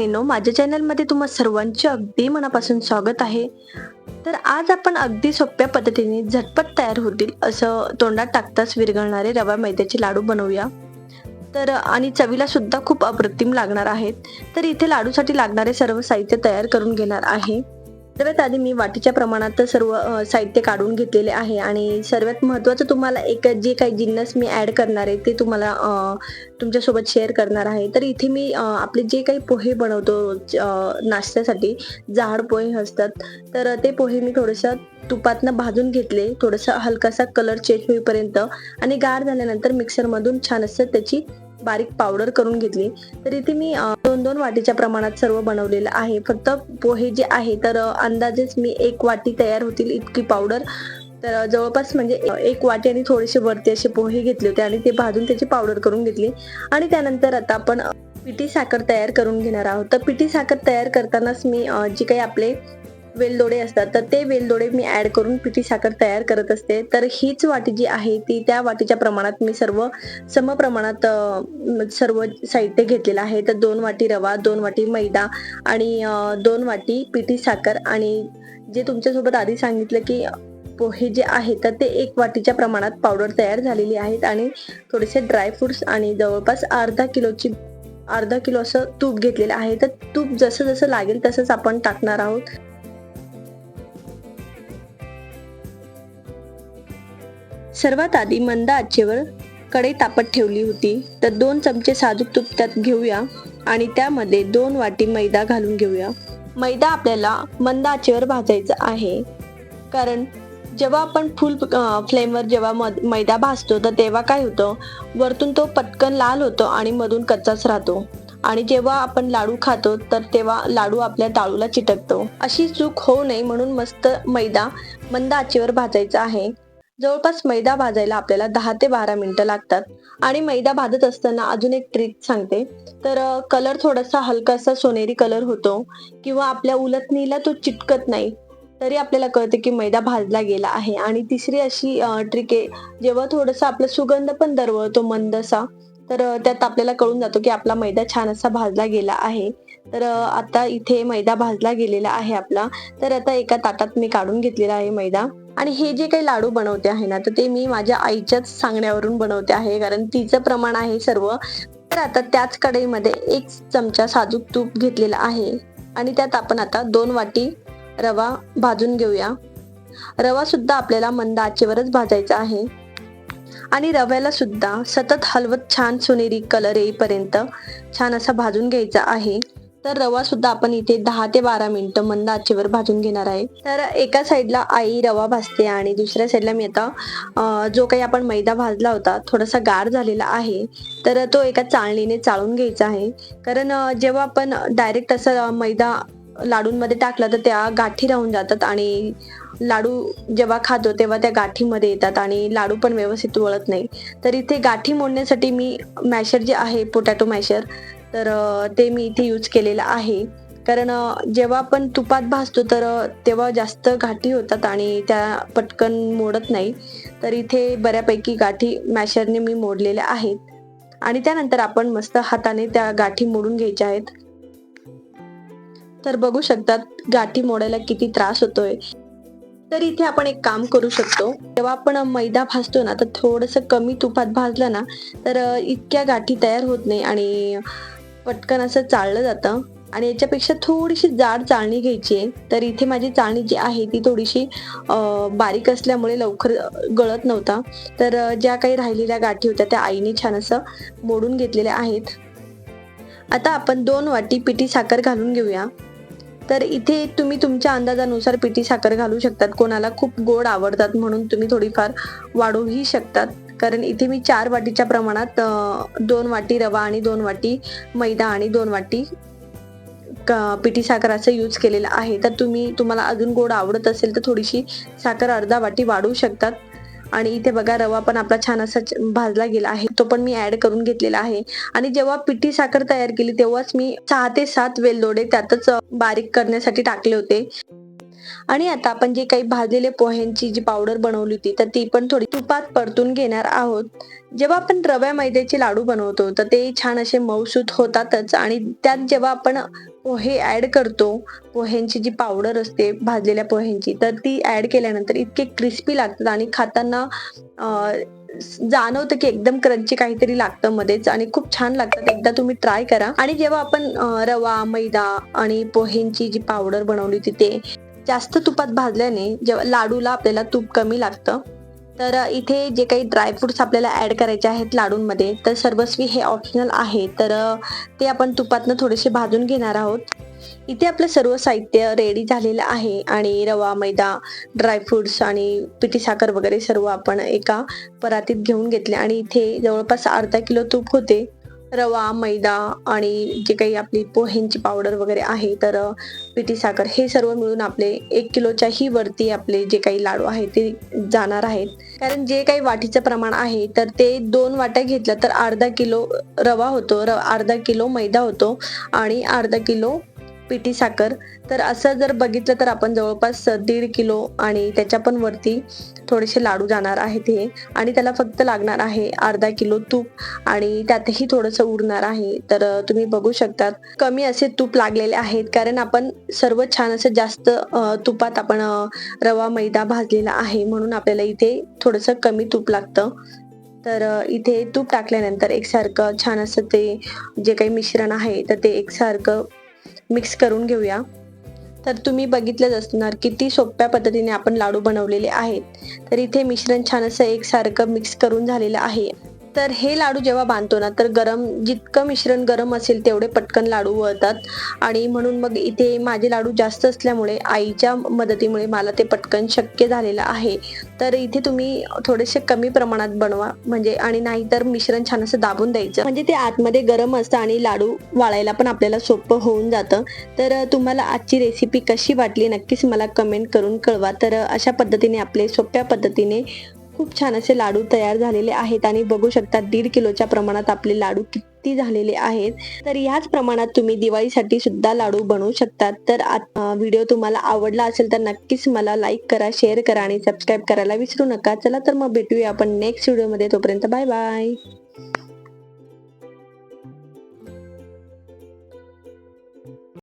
मैत्रिणींनो माझ्या चॅनलमध्ये तुम्हा सर्वांचे अगदी मनापासून स्वागत आहे. तर आज आपण अगदी सोप्या पद्धतीने झटपट तयार होतील असं तोंडात टाकताच विरघळणारे रवा मैद्याचे लाडू बनवूया. तर आणि चवीला सुद्धा खूप अप्रतिम लागणार आहेत. तर इथे लाडूसाठी लागणारे सर्व साहित्य तयार करून घेणार आहे. सर्वात आधी मी वाटीच्या प्रमाणात सर्व साहित्य काढून घेतलेले आहे आणि सर्वात महत्त्वाचं तुम्हाला एक जे काही जिन्नस मी ॲड करणार आहे ते तुम्हाला तुमच्यासोबत शेअर करणार आहे. तर इथे मी आपले जे काही पोहे बनवतो नाश्त्यासाठी जाड पोहे असतात तर ते पोहे मी थोडंसं तुपातनं भाजून घेतले थोडंसं हलकासा कलर चेंज होईपर्यंत आणि गार झाल्यानंतर मिक्सरमधून छान असं त्याची बारीक पावडर करून घेतली. तर इथे मी दोन दोन वाटीच्या प्रमाणात सर्व बनवलेलं आहे. फक्त पोहे जे आहे तर अंदाजेच मी एक वाटी तयार होतील इतकी पावडर तर जवळपास म्हणजे एक वाटी आणि थोडेसे वरती असे पोहे घेतले होते आणि ते भाजून त्याची पावडर करून घेतली. आणि त्यानंतर आता आपण पिठी साखर तयार करून घेणार आहोत. तर पिठी साखर तयार करतानाच मी जी जे काही आपले वेलदोडे असतात तर ते वेलदोडे मी ऍड करून पिठी साखर तयार करत असते. तर हीच वाटी जी आहे ती त्या वाटीच्या प्रमाणात मी सर्व सम प्रमाणात सर्व साहित्य घेतलेलं आहे. तर दोन वाटी रवा दोन वाटी मैदा आणि दोन वाटी पिठी साखर आणि जे तुमच्यासोबत आधी सांगितलं की पोहे जे आहे तर ते एक वाटीच्या प्रमाणात पावडर तयार झालेली आहेत आणि थोडेसे ड्रायफ्रुट्स आणि जवळपास अर्धा किलोची अर्धा किलो असं तूप घेतलेलं आहे. तर तूप जसं जसं लागेल तसंच आपण टाकणार आहोत. सर्वात आधी मंद आचेवर कढई तापत ठेवली होती. तर दोन चमचे साजूक तूप त्यात घेऊया आणि त्यामध्ये दोन वाटी मैदा घालून घेऊया. मैदा आपल्याला मंद आचेवर भाजायचा आहे. कारण जेव्हा आपण फुल फ्लेमवर जेव्हा मद- मैदा भाजतो तर तेव्हा काय होतं? वरतून तो पटकन लाल होतो आणि मधून कच्चाच राहतो. आणि जेव्हा आपण लाडू खातो तर तेव्हा लाडू आपल्या टाळूला चिटकतो. अशी चूक होऊ नये म्हणून मस्त मैदा मंद आचेवर भाजायचा आहे. जवळपास मैदा भाजायला आपल्याला दहा ते बारा मिनिटं लागतात. आणि मैदा भाजत असताना अजून एक ट्रिक सांगते. तर कलर थोडासा हलकासा सोनेरी कलर होतो. किंवा आपल्या उलटणीला तो चिटकत नाही. तरी आपल्याला कळते की मैदा भाजला गेला आहे. आणि तिसरी अशी ट्रिक आहे. जेव्हा थोडंसं आपला सुगंध पण दरवळतो मंदसा तर त्यात आपल्याला कळून जातो की आपला मैदा छान असा भाजला गेला आहे. तर आता इथे मैदा भाजला गेलेला आहे आपला. तर आता एका ताटात मी काढून घेतलेला आहे मैदा. आणि हे जे काही लाडू बनवते आहे ना तर ते मी माझ्या आईच्याच सांगण्यावरून बनवते आहे. कारण तिचं प्रमाण आहे सर्व. तर आता त्याच कढईमध्ये एक चमचा साजूक तूप घेतलेला आहे. आणि त्यात आपण आता दोन वाटी रवा भाजून घेऊया. रवा सुद्धा आपल्याला मंद आचेवरच भाजायचा आहे. आणि रव्याला सुद्धा सतत हलवत छान सोनेरी कलर येईपर्यंत छान असा भाजून घ्यायचा आहे. तर रवा सुद्धा आपण इथे दहा ते बारा मिनिटं मंद आचेवर भाजून घेणार आहे. तर एका साईडला आई रवा भाजते आणि दुसऱ्या साईडला मी आता जो काही आपण मैदा भाजला होता थोडासा गार झालेला आहे तर तो एका चाळणीने चाळून घ्यायचा आहे. कारण जेव्हा आपण डायरेक्ट असं मैदा लाडूंमध्ये टाकला तर त्या गाठी राहून जातात आणि लाडू जेव्हा खातो तेव्हा त्या गाठीमध्ये येतात आणि लाडू पण व्यवस्थित वळत नाही. तर इथे गाठी मोडण्यासाठी मी मॅशर जे आहे पोटॅटो मॅशर तर ते मी इथे यूज केलेलं आहे. कारण जेव्हा आपण तुपात भाजतो तर तेव्हा जास्त गाठी होतात आणि त्या पटकन मोडत नाही. तर इथे बऱ्यापैकी गाठी मॅशरने मी मोडलेल्या आहेत. आणि त्यानंतर आपण मस्त हाताने त्या गाठी मोडून घ्यायच्या आहेत. तर बघू शकतात गाठी मोडायला किती त्रास होतोय. तर इथे आपण एक काम करू शकतो. जेव्हा आपण मैदा भाजतो ना तर थोडस कमी तुपात भाजलं ना तर इतक्या गाठी तयार होत नाही आणि पटकन असं चाळलं जातं. आणि याच्यापेक्षा थोडीशी जाड चाळणी घ्यायची आहे. तर इथे माझी चाळणी जी आहे ती थोडीशी बारीक असल्यामुळे लवकर गळत नव्हता. तर ज्या काही राहिलेल्या गाठी होत्या त्या आईने छान असं मोडून घेतलेल्या आहेत. आता आपण दोन वाटी पिठी साखर घालून घेऊया. तर इथे तुम्ही तुमच्या अंदाजानुसार पिठी साखर घालू शकतात. कोणाला खूप गोड आवडतात म्हणून तुम्ही थोडीफार वाढवूही शकतात. कारण इथे मी चार वाटीच्या प्रमाणात दोन वाटी रवा आणि दोन वाटी मैदा आणि दोन वाटी पिठी साखर असं यूज केलेलं आहे. तर तुम्ही तुम्हाला अजून गोड आवडत असेल तर थोडीशी साखर अर्धा वाटी वाढवू शकतात. आणि इथे बघा रवा पण आपला छान असा भाजला गेला आहे. तो पण मी ऍड करून घेतलेला आहे. आणि जेव्हा पिठी साखर तयार केली तेव्हाच मी सहा ते सात वेलदोडे त्यातच बारीक करण्यासाठी टाकले होते. आणि आता आपण जे काही भाजलेले पोह्यांची जी पावडर बनवली होती तर ती पण थोडी तुपात परतून घेणार आहोत. जेव्हा आपण रव्या मैद्याचे लाडू बनवतो तर ते छान असे मऊसूत होतातच. आणि त्यात जेव्हा आपण पोहे ऍड करतो पोह्यांची जी पावडर असते भाजलेल्या पोह्यांची तर ती ऍड केल्यानंतर इतके क्रिस्पी लागतात आणि खाताना जाणवतं की एकदम क्रंची काहीतरी लागतं मध्येच आणि खूप छान लागतात. एकदा तुम्ही ट्राय करा. आणि जेव्हा आपण रवा मैदा आणि पोह्यांची जी पावडर बनवली होती ते जास्त तुपात भाजल्याने जेव्हा लाडूला आपल्याला तूप कमी लागतं. तर इथे जे काही ड्रायफ्रुट्स आपल्याला ऍड करायचे आहेत लाडूंमध्ये तर सर्वस्वी हे ऑप्शनल आहे. तर ते आपण तुपातनं थोडेसे भाजून घेणार आहोत. इथे आपलं सर्व साहित्य रेडी झालेलं आहे आणि रवा मैदा ड्रायफ्रुट्स आणि पिठी साखर वगैरे सर्व आपण एका परातीत घेऊन घेतले. आणि इथे जवळपास अर्धा किलो तूप होते. रवा मैदा आणि जे काही आपली पोह्यांची पावडर वगैरे आहे तर पिठी साखर हे सर्व मिळून आपले एक किलोच्याही वरती आपले जे काही लाडू आहेत ते जाणार आहेत. कारण जे काही वाटीचं प्रमाण आहे तर ते दोन वाट्या घेतल्या तर अर्धा किलो रवा होतो र अर्धा किलो मैदा होतो आणि अर्धा किलो पिठी साखर. तर असं जर बघितलं तर आपण जवळपास दीड किलो आणि त्याच्या पण वरती थोडेसे लाडू जाणार आहेत हे. आणि त्याला फक्त लागणार आहे अर्धा किलो तूप आणि त्यातही थोडंसं उरणार आहे. तर तुम्ही बघू शकतात. कमी असे तूप लागलेले आहेत. कारण आपण सर्व छान असं जास्त तुपात आपण रवा मैदा भाजलेला आहे. म्हणून आपल्याला इथे थोडंसं कमी तूप लागतं. तर इथे तूप टाकल्यानंतर एकसारखं छान असं ते जे काही मिश्रण आहे तर ते एकसारखं मिक्स करून घेऊया. तर तुम्ही बघितलंच असणार किती सोप्या पद्धतीने आपण लाडू बनवलेले आहेत. तर इथे मिश्रण छान असं एकसारखं मिक्स करून झालेलं आहे. तर हे लाडू जेव्हा बांधतो ना तर गरम जितकं मिश्रण गरम असेल तेवढे पटकन लाडू वळतात. आणि म्हणून मग इथे माझे लाडू जास्त असल्यामुळे आईच्या मदतीमुळे मला ते पटकन शक्य झालेलं आहे. तर इथे तुम्ही थोडेसे कमी प्रमाणात बनवा. म्हणजे आणि नाहीतर मिश्रण छान असं दाबून द्यायचं. म्हणजे ते आतमध्ये गरम असतं आणि लाडू वाळायला पण आपल्याला सोपं होऊन जातं. तर तुम्हाला आजची रेसिपी कशी वाटली नक्कीच मला कमेंट करून कळवा. तर अशा पद्धतीने आपले सोप्या पद्धतीने खूप छान असे लाडू तयार झालेले आहेत आणि बघू शकता दीड किलोच्या प्रमाणात आपले लाडू किती झालेले आहेत. तर ह्याच प्रमाणात तुम्ही दिवाळीसाठी सुद्धा लाडू बनवू शकतात. तर व्हिडिओ तुम्हाला आवडला असेल तर नक्कीच मला लाईक करा शेअर करा आणि सबस्क्राईब करायला विसरू नका. चला तर मग भेटूया आपण नेक्स्ट व्हिडिओमध्ये तोपर्यंत बाय बाय